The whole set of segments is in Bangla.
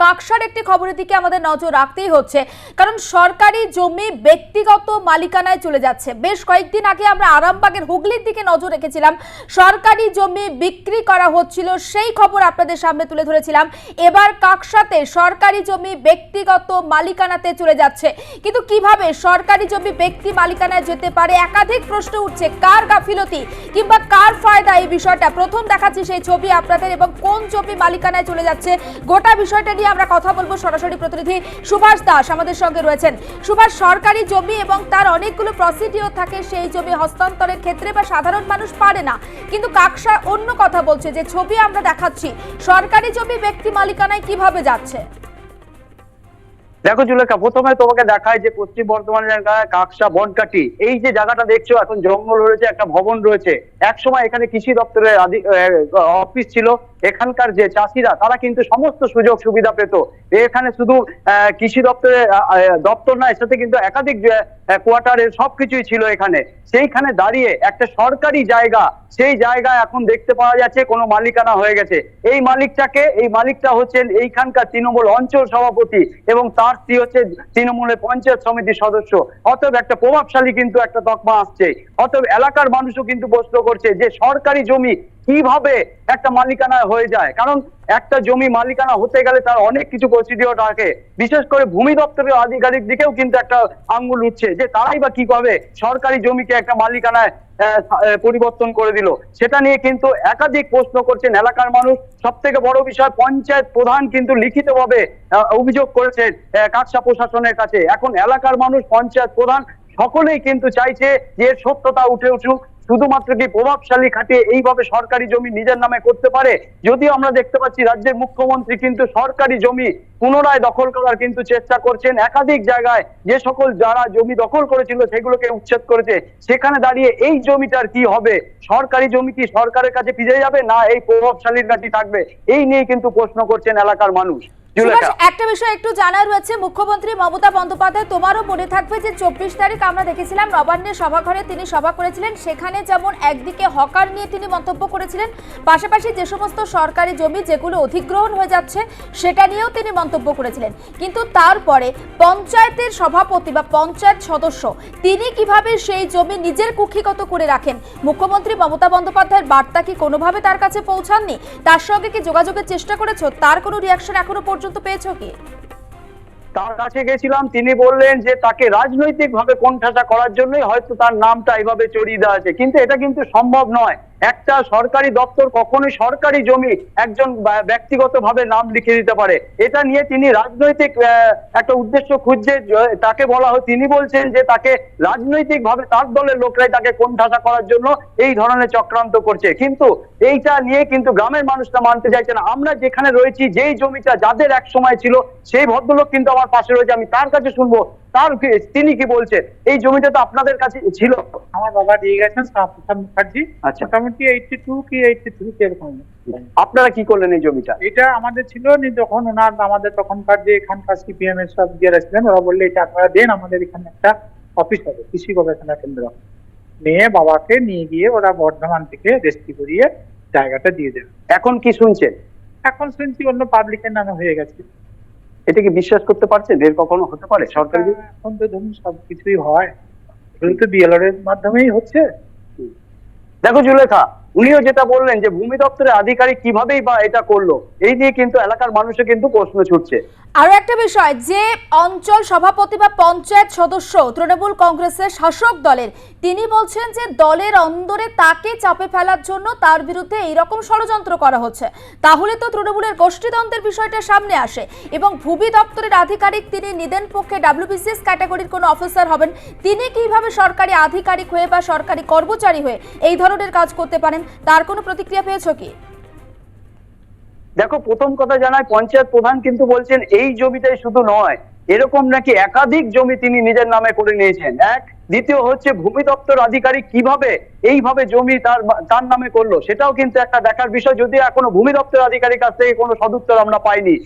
কাকসার একটি খবরের দিকে আমাদের নজর রাখতেই হচ্ছে। কারণ সরকারি জমি ব্যক্তিগত মালিকানায় চলে যাচ্ছে। বেশ কয়েকদিন আগে আমরা আরামবাগের হুগলির দিকে নজর রেখেছিলাম। সরকারি জমি বিক্রি করা হচ্ছিল, সেই খবর আপনাদের সামনে তুলে ধরেছিলাম। এবার কাকসাতে সরকারি জমি ব্যক্তিগত মালিকানাতে চলে যাচ্ছে। কিন্তু কীভাবে সরকারি জমি ব্যক্তি মালিকানায় যেতে পারে? একাধিক প্রশ্ন উঠছে, কার গাফিলতি কিংবা কার ফায়দা? এই বিষয়টা প্রথম দেখাচ্ছি সেই ছবি আপনাদের এবং কোন জমি মালিকানায় চলে যাচ্ছে। গোটা বিষয়টা আমরা কথা বলব সরাসরি প্রতিনিধি সুভাষ দাস আমাদের সঙ্গে রয়েছেন। সুভাষ, সরকারি জমি এবং তার অনেকগুলো প্রসিডিওর থাকে, সেই জমি হস্তান্তরের ক্ষেত্রে বা সাধারণ মানুষ পারে না। কিন্তু কাকসা অন্য কথা বলছে যে, ছবি আমরা দেখাচ্ছি, সরকারি জমি ব্যক্তি মালিকানায় কীভাবে যাচ্ছে? দেখো জুলেখা, প্রথমে তোমাকে দেখায় যে পশ্চিম বর্ধমান এলাকায় কাকসা বনকাটি এই যে জায়গাটা দেখছ, এখন জঙ্গল রয়েছে, একটা ভবন রয়েছে। এক সময় এখানে কৃষি দপ্তরের অফিস ছিল এখানকার যে চাষিরা, তারা কিন্তু সমস্ত সুযোগ সুবিধা পেত। এখানে শুধু কৃষি দপ্তরের দপ্তর না, এর সাথে কিন্তু একাধিক কোয়ার্টারের সবকিছুই ছিল এখানে। সেইখানে দাঁড়িয়ে একটা সরকারি জায়গা, সেই জায়গায় এখন দেখতে পাওয়া যাচ্ছে কোনো মালিকানা হয়ে গেছে। এই মালিকটাকে, এই মালিকটা হচ্ছেন এইখানকার তৃণমূল অঞ্চল সভাপতি এবং তার স্ত্রী হচ্ছে তৃণমূলের পঞ্চায়েত সমিতির সদস্য। অতএব একটা প্রভাবশালী কিন্তু একটা তকমা আসছে। অতএব এলাকার মানুষও কিন্তু প্রশ্ন করছে যে সরকারি জমি কীভাবে একটা মালিকানা হয়ে যায়? কারণ একটা জমি মালিকানা হতে গেলে তার অনেক কিছু প্রসিডিওর থাকে। বিশেষ করে ভূমি দপ্তরের আধিকারিক দিকেও কিন্তু একটা আঙ্গুল উঠছে যে তারাই বা কি পাবে সরকারি জমিকে একটা মালিকানায় পরিবর্তন করে দিল। সেটা নিয়ে কিন্তু একাধিক প্রশ্ন করছেন এলাকার মানুষ। সব থেকে বড় বিষয় পঞ্চায়েত প্রধান কিন্তু লিখিতভাবে আহ, অভিযোগ করেছেন কাকসা প্রশাসনের কাছে। এখন এলাকার মানুষ পঞ্চায়েত প্রধান সকলেই কিন্তু চাইছে যে সত্যতা উঠে উঠুক। শুধুমাত্র কি প্রভাবশালী খাটিয়ে এইভাবে সরকারি জমি নিজের নামে করতে পারে? যদিও আমরা দেখতে পাচ্ছি রাজ্যের মুখ্যমন্ত্রী কিন্তু সরকারি জমি পুনরায় দখল করার কিন্তু চেষ্টা করছেন। একাধিক জায়গায় যে সকল যারা জমি দখল করেছিল সেগুলোকে উচ্ছেদ করেছে। সেখানে দাঁড়িয়ে এই জমিটার কি হবে? সরকারি জমি কি সরকারের কাছে ফিরে যাবে না এই প্রভাবশালীর কাছে থাকবে? এই নিয়ে কিন্তু প্রশ্ন করছেন এলাকার মানুষ। একটা বিষয় একটু জানার রয়েছে। মুখ্যমন্ত্রী মমতা বন্দ্যোপাধ্যায়, তোমারও মনে থাকবে যে চব্বিশ তারিখ আমরা দেখেছিলাম, নবান্নের সভাঘরে তিনি সভা করেছিলেন। সেখানে যেমন একদিকে হকার নিয়ে তিনি মন্তব্য করেছিলেন, পাশাপাশি যে সমস্ত সরকারি জমি যেগুলো অধিগ্রহণ হয়ে যাচ্ছে, সেটা নিয়েও তিনি মন্তব্য করেছিলেন। কিন্তু তারপরে পঞ্চায়েতের সভাপতি বা পঞ্চায়েত সদস্য, তিনি কীভাবে সেই জমি নিজের কুক্ষিগত করে রাখেন? মুখ্যমন্ত্রী মমতা বন্দ্যোপাধ্যায়ের বার্তা কি কোনোভাবে তার কাছে পৌঁছাননি? তার সঙ্গে কি যোগাযোগের চেষ্টা করেছ? তার কোনো রিয়াকশন এখনও পর্যন্ত পেয়েছ কি? তার কাছে গেছিলাম, তিনি বললেন যে তাকে রাজনৈতিক ভাবে কোণঠাসা করার জন্যই হয়তো তার নামটা এইভাবে চড়িয়ে দেওয়া আছে কিন্তু এটা কিন্তু সম্ভব নয়। একটা সরকারি দপ্তর কখনোই সরকারি জমি একজন ব্যক্তিগত ভাবে নাম লিখে দিতে পারে। এটা নিয়ে তিনি রাজনৈতিক একটা উদ্দেশ্য খুঁজছে তাকে বলা হয়, তিনি বলছেন যে তাকে রাজনৈতিক ভাবে তার দলের লোকরাই তাকে কোন কোণঠাসা করার জন্য এই ধরনের চক্রান্ত করছে। কিন্তু এইটা নিয়ে কিন্তু গ্রামের মানুষরা মানতে চাইছে না। আমরা যেখানে রয়েছি, যেই জমিটা যাদের এক সময় ছিল, সেই ভদ্রলোক কিন্তু আমার পাশে রয়েছে, আমি তার কাছে শুনব। তার তিনি কি বলছেন? এই জমিটা তো আপনাদের কাছে ছিল। আমার বাবা দিয়ে গেছেন শ্যামপ্রসাদ মুখার্জি। আচ্ছা। মোটামুটি এইটটি টু কি এইটটি থ্রি এরকম আপনারা কি করলেন এই জমিটা? এটা আমাদের ছিল নি যখন ওনার আমাদের তখনকার যে এখানকার সিপিএম এর সব যারা ছিলেন ওরা বললে এটা আপনারা দেন আমাদের এখানে একটা অফিস হবে কৃষি গবেষণা কেন্দ্র। নিয়ে বাবাকে নিয়ে গিয়ে ওরা বর্ধমান থেকে রেস্টি করিয়ে জায়গাটা দিয়ে দেবে। এখন কি শুনছেন? এখন শুনছি অন্য পাবলিকের নামে হয়ে গেছে। এটা কি বিশ্বাস করতে পারছেন এর কখনো হতে পারে সরকারি এখন তো ধরুন সবকিছুই হয়। এগুলো তো বিএলআর এর মাধ্যমেই হচ্ছে। দেখো জুলেখা উনিও যেটা বললেন যে ভূমি দপ্তরের আধিকারিক কিভাবেই বা এটা করল, এই নিয়ে কিন্তু এলাকার মানুষের কিন্তু প্রশ্ন ছুটছে। আরও একটা বিষয়, যে অঞ্চল সভাপতি বা পঞ্চায়েত সদস্য তৃণমূল কংগ্রেসের শাসক দলের, তিনি বলছেন যে দলের অন্দরে তাকে চাপে ফেলার জন্য তার বিরুদ্ধে এইরকম ষড়যন্ত্র করা হচ্ছে। তাহলে তো তৃণমূলের গোষ্ঠীদ্বন্দ্বের বিষয়টা সামনে আসে এবং ভূমি দপ্তরের আধিকারিক তিনি নিদেন পক্ষে ডাব্লিউবিসিএস ক্যাটাগরির কোনো অফিসার হবেন, তিনি কীভাবে সরকারি আধিকারিক হয়ে বা সরকারি কর্মচারী হয়ে এই ধরনের কাজ করতে পারেন? তার কোনো প্রতিক্রিয়া পেয়েছ কি? দেখো, প্রথম কথা জানায় পঞ্চায়েত প্রধান কিন্তু বলছেন, এই জমিটাই শুধু নয়, এরকম নাকি একাধিক জমি তিনি নিজের নামে করে নিয়েছেন। এক, দ্বিতীয় হচ্ছে, ভূমি দপ্তর আধিকারিক কীভাবে এইভাবে জমি তার তার নামে করল, সেটাও কিন্তু একটা দেখার বিষয়। যদি এখনও ভূমি দপ্তর আধিকারিক কাছ থেকে কোনো সদুত্তর আমরা পাইনি।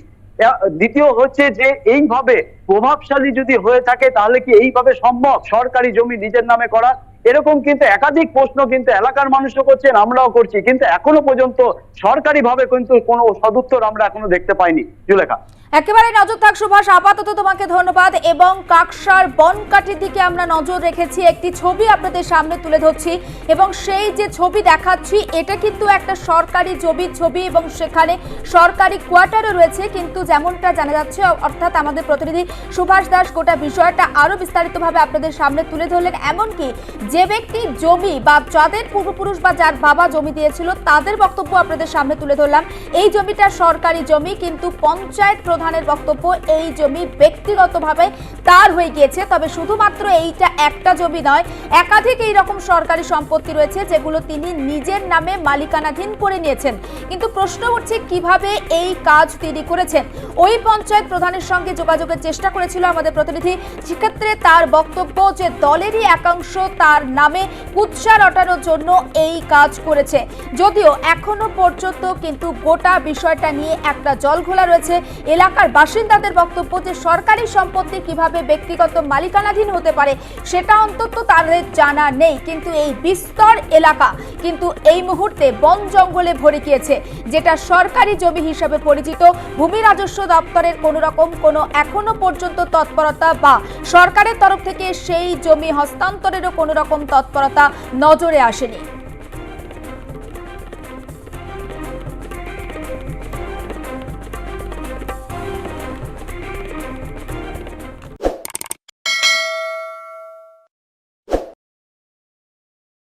দ্বিতীয় হচ্ছে যে, এইভাবে প্রভাবশালী যদি হয়ে থাকে, তাহলে কি এইভাবে সম্ভব সরকারি জমি নিজের নামে করা? এরকম কিন্তু একাধিক প্রশ্ন কিন্তু এলাকার মানুষও করছেন, আমরাও করছি। কিন্তু এখনও পর্যন্ত সরকারি ভাবে কিন্তু কোনো সদুত্তর আমরা এখনও দেখতে পাইনি। জুলেখা। একেবারে নজর থাক সুভাষ, আপাতত তোমাকে ধন্যবাদ এবং কাকসার বনকাঠির দিকে আমরা নজর রেখেছি। একটি ছবি আপনাদের সামনে তুলে ধরছি এবং সেই যে ছবি দেখাচ্ছি, এটা কিন্তু একটা সরকারি জমির ছবি এবং সেখানে সরকারি কোয়ার্টারও রয়েছে। কিন্তু যেমনটা জানা যাচ্ছে, অর্থাৎ আমাদের প্রতিনিধি সুভাষ দাস গোটা বিষয়টা আরও বিস্তারিতভাবে আপনাদের সামনে তুলে ধরলেন। এমনকি যে ব্যক্তি জমি বা যাদের পূর্বপুরুষ বা যার বাবা জমি দিয়েছিল, তাদের বক্তব্য আপনাদের সামনে তুলে ধরলাম। এই জমিটা সরকারি জমি, কিন্তু পঞ্চায়েত প্রধানের বক্তব্য এই জমি ব্যক্তিগতভাবে তার হয়ে গিয়েছে। তবে শুধুমাত্র এইটা একটা জমি নয়, একাধিক এই রকম সরকারি সম্পত্তি রয়েছে, যেগুলো তিনি নিজের নামে মালিকানাধীন করে নিয়েছেন। কিন্তু প্রশ্ন উঠছে, কীভাবে এই কাজ তিনি করেছেন? ওই পঞ্চায়েত প্রধানের সঙ্গে যোগাযোগের চেষ্টা করেছিল আমাদের প্রতিনিধি। সেক্ষেত্রে তার বক্তব্য যে দলেরই একাংশ, তার নামে কুৎসা রটানোর জন্য এই কাজ করেছে। যদিও এখনও পর্যন্ত কিন্তু গোটা বিষয়টা নিয়ে একটা জলঘোলা রয়েছে। এলাকার বাসিন্দাদের বক্তব্য যে সরকারি সম্পত্তি কীভাবে ব্যক্তিগত মালিকানাধীন হতে পারে, সেটা অন্তত তাদের জানা নেই। কিন্তু এই বিস্তর এলাকা কিন্তু এই মুহূর্তে বন জঙ্গলে ভরে গিয়েছে, যেটা সরকারি জমি হিসাবে পরিচিত। ভূমি রাজস্ব দপ্তরের কোনো রকম কোনো এখনও পর্যন্ত তৎপরতা বা সরকারের তরফ থেকে সেই জমি হস্তান্তরেরও কোনো রকম তৎপরতা নজরে আসেনি।